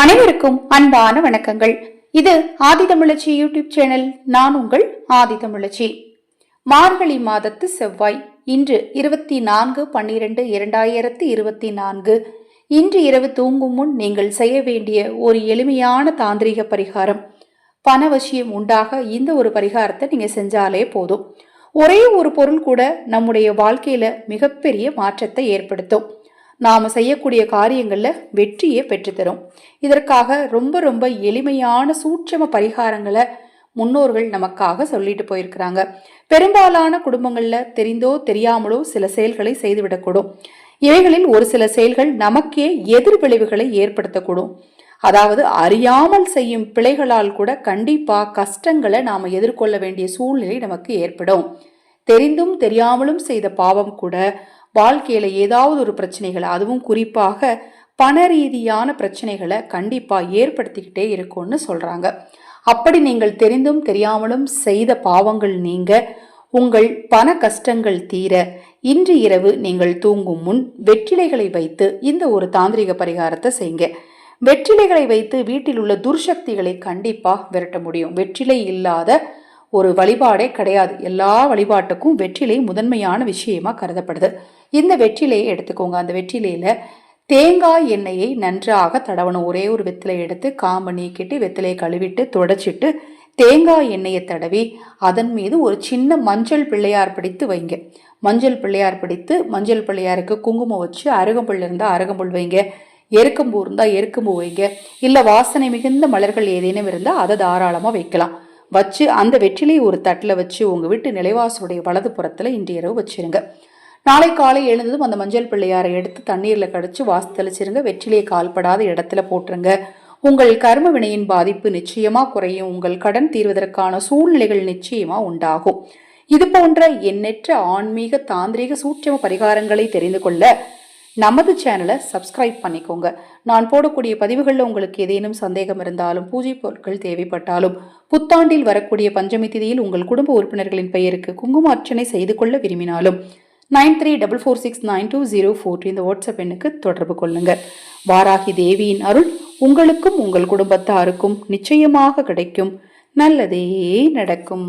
அனைவருக்கும் அன்பான வணக்கங்கள். இது ஆதிதமிழச்சி யூடியூப் சேனல். நான் உங்கள் ஆதிதமிழச்சி மார்கழி மாதத்து செவ்வாய். இன்று இருபத்தி நான்கு பன்னிரண்டு இரண்டாயிரத்து இருபத்தி நான்கு. இன்று இரவு தூங்கும் முன் நீங்கள் செய்ய வேண்டிய ஒரு எளிமையான தாந்திரிக பரிகாரம். பணவசியம் உண்டாக இந்த ஒரு பரிகாரத்தை நீங்கள் செஞ்சாலே போதும். ஒரே ஒரு பொருள் கூட நம்முடைய வாழ்க்கையில மிகப்பெரிய மாற்றத்தை ஏற்படுத்தும். நாம் செய்யக்கூடிய காரியங்களில் வெற்றியை பெற்றுத்தரும். இதற்காக ரொம்ப ரொம்ப எளிமையான சூட்சம பரிகாரங்களை முன்னோர்கள் நமக்காக சொல்லிட்டு போயிருக்கிறாங்க. பெரும்பாலான குடும்பங்களில் தெரிந்தோ தெரியாமலோ சில செயல்களை செய்துவிடக்கூடும். இவைகளில் ஒரு சில செயல்கள் நமக்கே எதிர் விளைவுகளை ஏற்படுத்தக்கூடும். அதாவது அறியாமல் செய்யும் பிழைகளால் கூட கண்டிப்பா கஷ்டங்களை நாம் எதிர்கொள்ள வேண்டிய சூழ்நிலை நமக்கு ஏற்படும். தெரிந்தும் தெரியாமலும் செய்த பாவம் கூட வாழ்க்கையில் ஏதாவது ஒரு பிரச்சனைகளை அதுவும் குறிப்பாக பண ரீதியான பிரச்சனைகளை கண்டிப்பாக ஏற்படுத்திக்கிட்டே இருக்கும்னு சொல்கிறாங்க அப்படி நீங்கள் தெரிந்தும் தெரியாமலும் செய்த பாவங்கள் நீங்க உங்கள் பண கஷ்டங்கள் தீர இன்று இரவு நீங்கள் தூங்கும் முன் வெற்றிலைகளை வைத்து இந்த ஒரு தாந்திரிக பரிகாரத்தை செய்யுங்க. வெற்றிலைகளை வைத்து வீட்டில் உள்ள துர்சக்திகளை கண்டிப்பாக விரட்ட முடியும். வெற்றிலை இல்லாத ஒரு வழிபாடே கிடையாது. எல்லா வழிபாட்டுக்கும் வெற்றிலை முதன்மையான விஷயமா கருதப்படுது. இந்த வெற்றிலையை எடுத்துக்கோங்க. அந்த வெற்றிலையில தேங்காய் எண்ணெயை நன்றாக தடவணும். ஒரே ஒரு வெத்திலை எடுத்து காம்பு நீக்கிட்டு வெத்திலையை கழுவிட்டு தொடச்சிட்டு தேங்காய் எண்ணெயை தடவி அதன் மீது ஒரு சின்ன மஞ்சள் பிள்ளையார் பிடித்து வைங்க. மஞ்சள் பிள்ளையார் பிடித்து மஞ்சள் பிள்ளையாருக்கு குங்குமம் வச்சு அருகம்புல் இருந்தால் அருகம்புல் வைங்க. எருக்கம்பூ இருந்தால் எருக்கம்பூ வைங்க. இல்லை வாசனை மிகுந்த மலர்கள் ஏதேனும் இருந்தால் அதை தாராளமாக வைக்கலாம். வச்சு அந்த வெற்றிலையை ஒரு தட்டில் வச்சு உங்கள் வீட்டு நிலைவாசலுடைய வலது புறத்தில் இன்று இரவு வச்சிருங்க. நாளை காலை எழுந்ததும் அந்த மஞ்சள் பிள்ளையாரை எடுத்து தண்ணீரில் கடிச்சு வாசு தெளிச்சிருங்க. வெற்றிலையை கால்படாத இடத்துல போட்டுருங்க. உங்கள் கர்ம வினையின் பாதிப்பு நிச்சயமாக குறையும். உங்கள் கடன் தீர்வதற்கான சூழ்நிலைகள் நிச்சயமாக உண்டாகும். இது போன்ற எண்ணற்ற ஆன்மீக தாந்திரிக சூட்சம பரிகாரங்களை தெரிந்து கொள்ள நமது சேனலை சப்ஸ்கிரைப் பண்ணிக்கோங்க. நான் போடக்கூடிய பதிவுகளில் உங்களுக்கு ஏதேனும் சந்தேகம் இருந்தாலும் பூஜை பொருட்கள் தேவைப்பட்டாலும் புத்தாண்டில் வரக்கூடிய பஞ்சமி திதியில் உங்கள் குடும்ப உறுப்பினர்களின் பெயருக்கு குங்கும அர்ச்சனை செய்து கொள்ள விரும்பினாலும் nine three double four six nine two zero four இந்த வாட்ஸ்அப் எண்ணுக்கு தொடர்பு கொள்ளுங்கள் வாராகி தேவியின் அருள் உங்களுக்கும் உங்கள் குடும்பத்தாருக்கும் நிச்சயமாக கிடைக்கும். நல்லதே நடக்கும்.